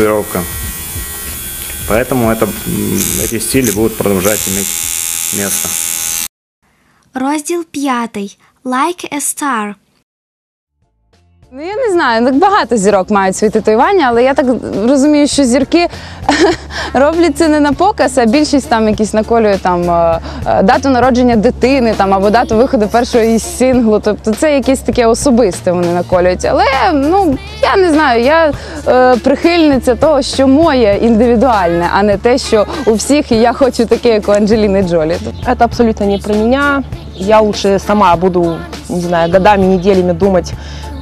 татуировка. Поэтому это, м, эти стили будут продолжать иметь место. Розділ п'ятий. Like a star. Ну я не знаю, так багато зірок мають свої татуювання, але я так розумію, що зірки роблять це не на показ, а більшість там якісь наколює там е, е, дату народження дитини там або дату виходу першого із синглу. Тобто це якесь таке особисте вони наколюють. Але ну я не знаю, я е, прихильниця того, що моє індивідуальне, а не те, що у всіх я хочу таке, як у Анджеліни Джолі. Это абсолютно не про меня. Я лучше сама буду, не знаю, годами, неделями думать,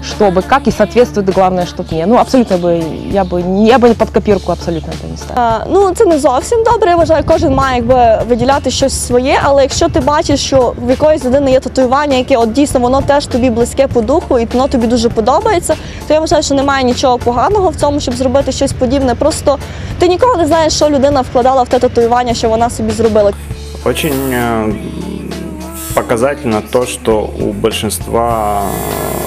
чтобы, как и соответствует, главное, чтобы мне. Ну, абсолютно бы, я бы, я бы под копирку абсолютно это не ставила. Е, Ну, це не зовсім добре. Я вважаю, кожен має якби виділяти щось своє. Але якщо ти бачиш, що в якоїсь людини є татуювання, яке от дійсно воно теж тобі близьке по духу, і воно тобі дуже подобається, то я вважаю, що немає нічого поганого в цьому, щоб зробити щось подібне. Просто ти ніколи не знаєш, що людина вкладала в те татуювання, що вона собі зробила. Очень э, показательно то, что у большинства э,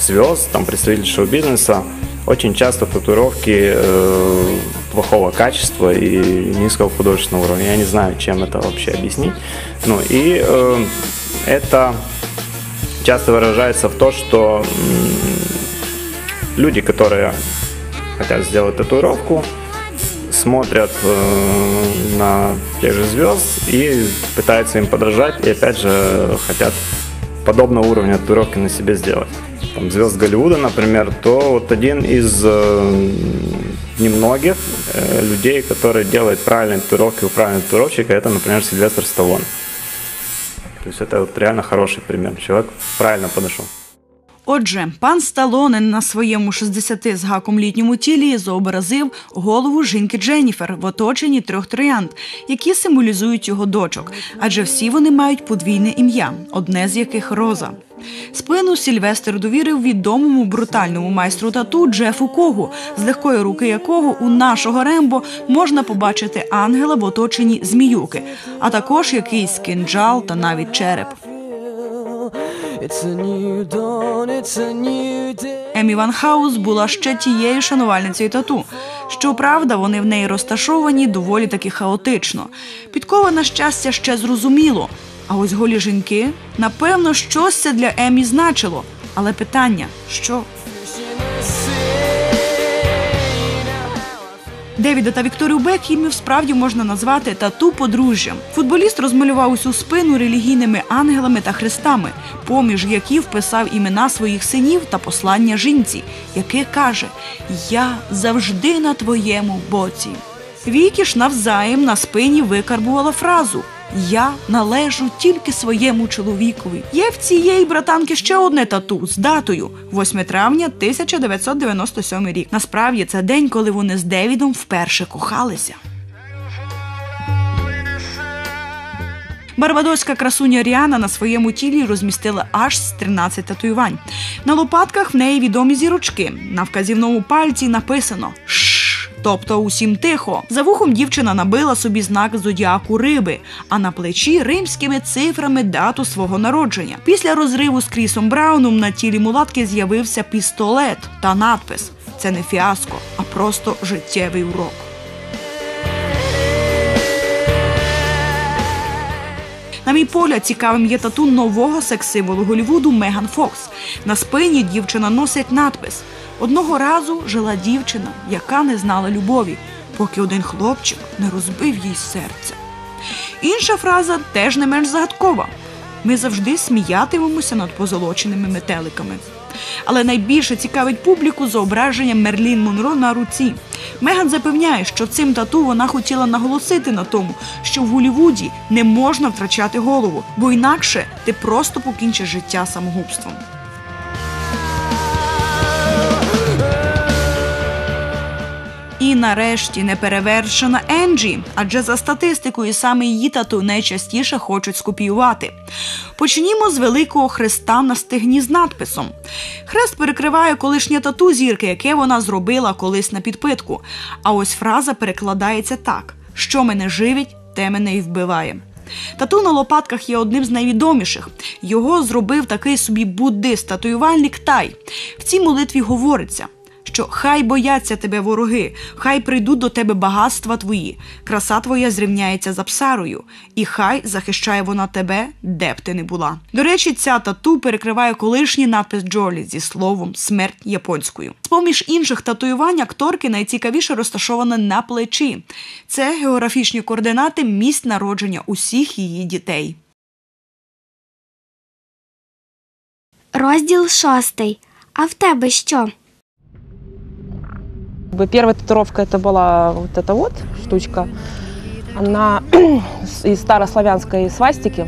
звезд, там, представителей шоу-бизнеса, очень часто татуировки э, плохого качества и низкого художественного уровня. Я не знаю, чем это вообще объяснить. Ну и э, это часто выражается в то, что м, люди, которые хотят сделать татуировку, смотрят э, на тех же звезд и пытаются им подражать, и опять же хотят подобного уровня татуировки на себе сделать. Там, звезд Голливуда, например, то вот один из э, немногих э, людей, который делает правильные татуировки у правильного татуировщика, это, например, Сильвестр Сталлоне. То есть это вот реально хороший пример. Человек правильно подошел. Отже, пан Сталоне на своєму 60 з гаком літньому тілі зобразив голову жінки Дженніфер в оточенні трьох троянд, які символізують його дочок, адже всі вони мають подвійне ім'я, одне з яких Роза. Спину Сільвестр довірив відомому брутальному майстру тату Джефу Когу, з легкої руки якого у нашого Рембо можна побачити ангела в оточенні зміюки, а також якийсь кинджал та навіть череп. Емі Ван Хаус була ще тією шанувальницею тату. Щоправда, вони в неї розташовані доволі таки хаотично. Підкова на щастя ще зрозуміло. А ось голі жінки, напевно, щось це для Емі значило. Але питання що? Девіда та Вікторію Бекхімів справді можна назвати тату подружжям. Футболіст розмалював усю спину релігійними ангелами та хрестами, поміж які вписав імена своїх синів та послання жінці, яке каже: Я завжди на твоєму боці. Вікіш навзаєм на спині викарбувала фразу. Я належу тільки своєму чоловікові. Є в цієї братанки ще одне тату з датою 8 травня 1997 рік. Насправді це день, коли вони з Девідом вперше кохалися. Барбадоська красуня Ріана на своєму тілі розмістила аж з 13 татуювань. На лопатках в неї відомі зірочки. На вказівному пальці написано. Тобто усім тихо. За вухом дівчина набила собі знак зодіаку риби, а на плечі римськими цифрами дату свого народження. Після розриву з Крісом Брауном на тілі мулатки з'явився пістолет та надпис: це не фіаско, а просто життєвий урок. На мій погляд, цікавим є тату нового секс-символу Голлівуду Меган Фокс. На спині дівчина носить надпис: одного разу жила дівчина, яка не знала любові, поки один хлопчик не розбив їй серце. Інша фраза теж не менш загадкова. Ми завжди сміятимемося над позолоченими метеликами. Але найбільше цікавить публіку зображення Мерлін Монро на руці. Меган запевняє, що цим тату вона хотіла наголосити на тому, що в Голлівуді не можна втрачати голову, бо інакше ти просто покінчиш життя самогубством. І нарешті неперевершена Енджі, адже за статистикою саме її тату найчастіше хочуть скопіювати. Почнімо з великого хреста на стегні з надписом. Хрест перекриває колишнє тату зірки, яке вона зробила колись на підпитку. А ось фраза перекладається так: що мене живить, те мене і вбиває. Тату на лопатках є одним з найвідоміших. Його зробив такий собі буддист татуювальник Тай. В цій молитві говориться, що хай бояться тебе вороги, хай прийдуть до тебе багатства твої, краса твоя зрівняється з Апсарою, і хай захищає вона тебе, де б ти не була. До речі, ця тату перекриває колишній надпис Джолі зі словом смерть японською. З-поміж інших татуювань акторки найцікавіше розташоване на плечі. Це географічні координати місць народження усіх її дітей. Розділ шостий. А в тебе що? Первая татуировка это была вот эта вот штучка. Она из старославянской свастики.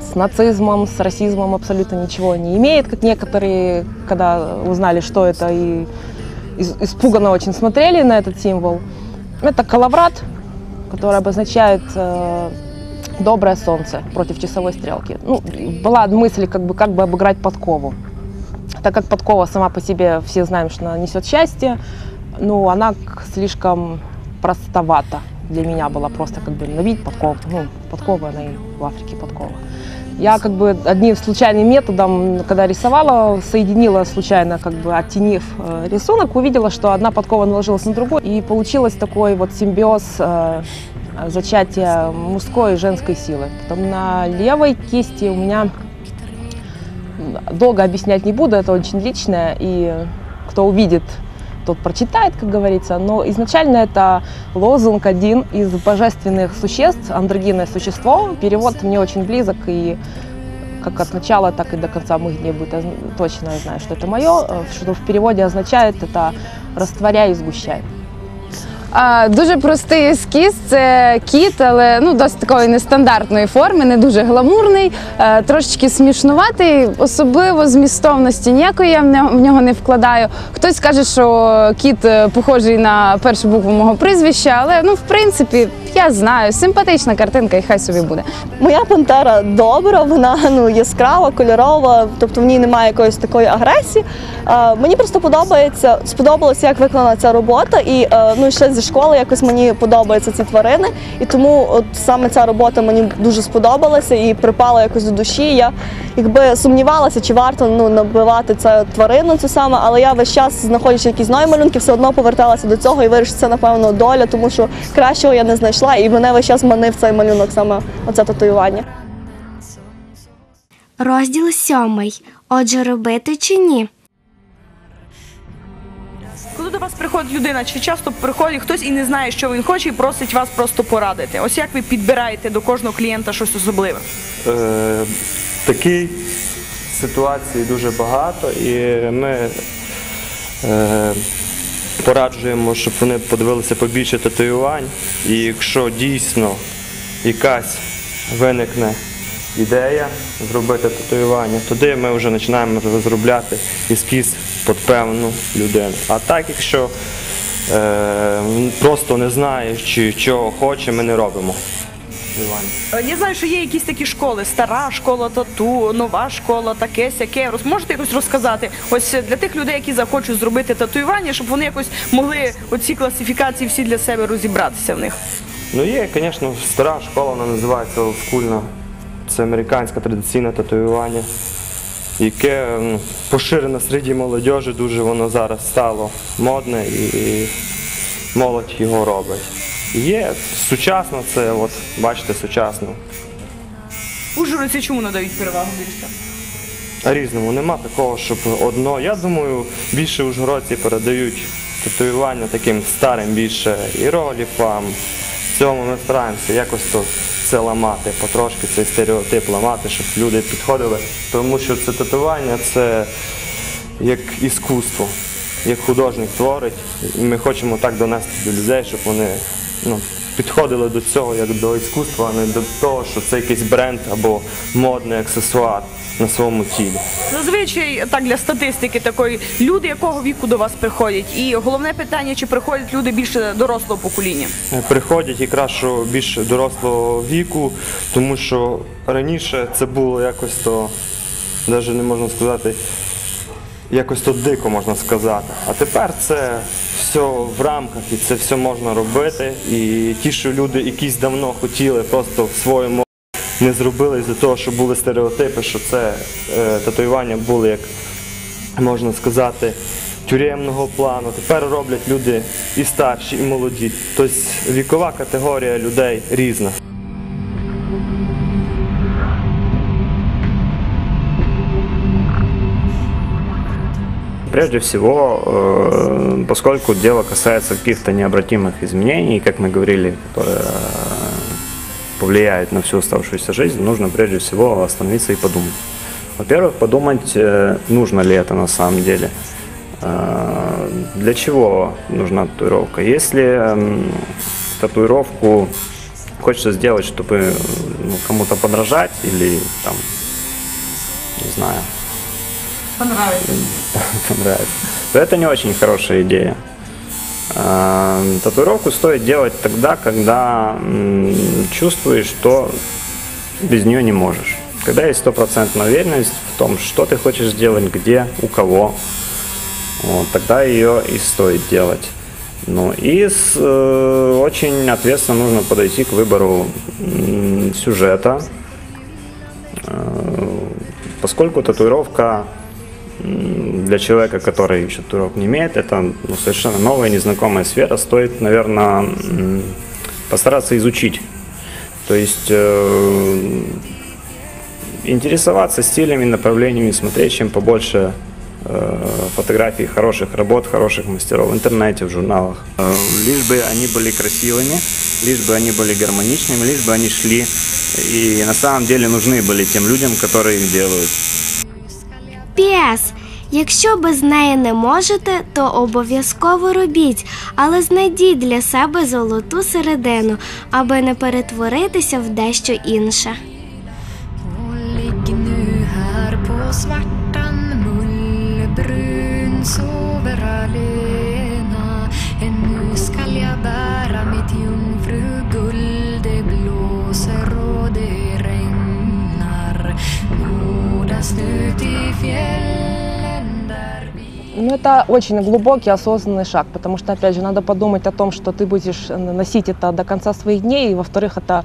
С нацизмом, с расизмом абсолютно ничего не имеет, как некоторые, когда узнали, что это, и испуганно очень смотрели на этот символ. Это калаврат, который обозначает э, доброе солнце против часовой стрелки. Ну, была мысль, как бы, как бы обыграть подкову. Так как подкова сама по себе, все знаем, что она несет счастье, ну, она слишком простовата для меня была просто как бы навить подкову. Ну, подкова, она и в Африке подкова. Я как бы одним случайным методом, когда рисовала, соединила случайно, как бы оттенив э, рисунок, увидела, что одна подкова наложилась на другую, и получилось такой вот симбиоз э, зачатия мужской и женской силы. Потом на левой кисти у меня долго объяснять не буду, это очень личное, и кто увидит, тот прочитает, как говорится. Но изначально это лозунг один из божественных существ, андрогинное существо. Перевод мне очень близок, и как от начала, так и до конца моих дней будет точно я знаю, что это мое, что в переводе означает это «растворяй и сгущай». Дуже простий ескіз. Це кіт, але ну досить такої нестандартної форми, не дуже гламурний, е, трошечки смішнуватий. Особливо змістовності ніякої я в нього- не вкладаю. Хтось каже, що кіт е, похожий на першу букву мого прізвища, але ну в принципі я знаю, симпатична картинка, і хай собі буде. Моя пантера добра, вона ну яскрава, кольорова, тобто в ній немає якоїсь такої агресії. Е, мені просто подобається, сподобалося, як виконана ця робота, і е, ну ще зі школи якось мені подобаються ці тварини. І тому от саме ця робота мені дуже сподобалася і припала якось до душі. Я якби сумнівалася, чи варто ну набивати цю тварину цю саме, але я весь час, знаходячи якісь нові малюнки, все одно поверталася до цього і вирішила, це напевно доля, тому що кращого я не знайшла, і мене весь час манив цей малюнок, саме оце татуювання. Розділ сьомий. Отже, робити чи ні? Коли до вас приходить людина, чи часто приходить хтось і не знає, що він хоче, і просить вас просто порадити. Ось як ви підбираєте до кожного клієнта щось особливе? Е, такій ситуації дуже багато, і ми е, пораджуємо, щоб вони подивилися побільше татуювань. І якщо дійсно якась виникне ідея зробити татуювання, тоді ми вже починаємо розробляти ескіз під певну людину. А так, якщо е, просто не знає, чи чого хоче, ми не робимо. Татуювання. Е, Я знаю, що є якісь такі школи: стара школа тату, нова школа, таке сяке. Роз- Можете якось розказати? Ось е, для тих людей, які захочуть зробити татуювання, щоб вони якось могли оці класифікації всі для себе розібратися в них. Ну є, звісно, стара школа, вона називається олдскульна. Це американське традиційне татуювання, яке ну, поширене серед молодіжі, дуже воно зараз стало модне і молодь його робить. Є сучасно, це от, бачите, сучасно. Ужгородці чому надають перевагу більше? Різному. Нема такого, щоб одно. Я думаю, більше ужгородці передають татуювання таким старим більше іерогліфам. В цьому ми стараємося якось то це ламати, потрошки цей стереотип ламати, щоб люди підходили. Тому що це татуювання це як іскусство, як художник творить. Ми хочемо так донести до людей, щоб вони ну, підходили до цього як до іскусства, а не до того, що це якийсь бренд або модний аксесуар на своєму тілі. Зазвичай так для статистики такої люди якого віку до вас приходять? І головне питання, чи приходять люди більше дорослого покоління? приходять якраз що більш дорослого віку, тому що раніше це було якось то, навіть не можна сказати, якось то дико можна сказати. А тепер це все в рамках і це все можна робити. І ті, що люди якісь давно хотіли, просто в своєму не зробили із-за того, що були стереотипи, що це е, татуювання були як можна сказати, тюремного плану. Тепер роблять люди і старші, і молоді. Тобто вікова категорія людей різна. Прежде всего, э, поскольку дело касается каких-то необратимых изменений, как мы говорили, которые э, повлияют на всю оставшуюся жизнь, нужно прежде всего остановиться и подумать. Во-первых, подумать, э, нужно ли это на самом деле. Для чего нужна татуировка? Если м, татуировку хочется сделать, чтобы ну, кому-то подражать или там, не знаю, понравится, то это не очень хорошая идея. А, Татуировку стоит делать тогда, когда чувствуешь, что без нее не можешь. Когда есть стопроцентная уверенность в том, что ты хочешь сделать, где, у кого, вот, тогда ее и стоит делать. Ну и с, э, очень ответственно нужно подойти к выбору м, сюжета, Э, поскольку татуировка для человека, который еще татуировок не имеет, это ну, совершенно новая, незнакомая сфера, стоит, наверное, постараться изучить. То есть э, интересоваться стилями, направлениями, смотреть чем побольше э, фотографий хороших работ, хороших мастеров в интернете, в журналах. Э, Лишь бы они были красивыми, лишь бы они были гармоничными, лишь бы они шли и на самом деле нужны были тем людям, которые их делают. Піс. Якщо без неї не можете, то обов'язково робіть, але знайдіть для себе золоту середину, аби не перетворитися в дещо інше. På svartan mullbrun sover это очень глубокий, осознанный шаг, потому что, опять же, надо подумать о том, что ты будешь э, носить это до конца своих дней, и, во-вторых, это,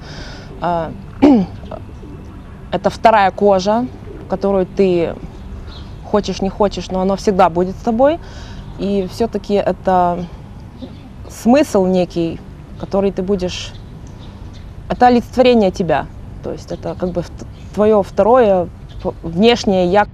а, это вторая кожа, которую ты хочешь, не хочешь, но она всегда будет с тобой, и все-таки это смысл некий, который ты будешь... Это олицетворение тебя, то есть это как бы твое второе внешнее я,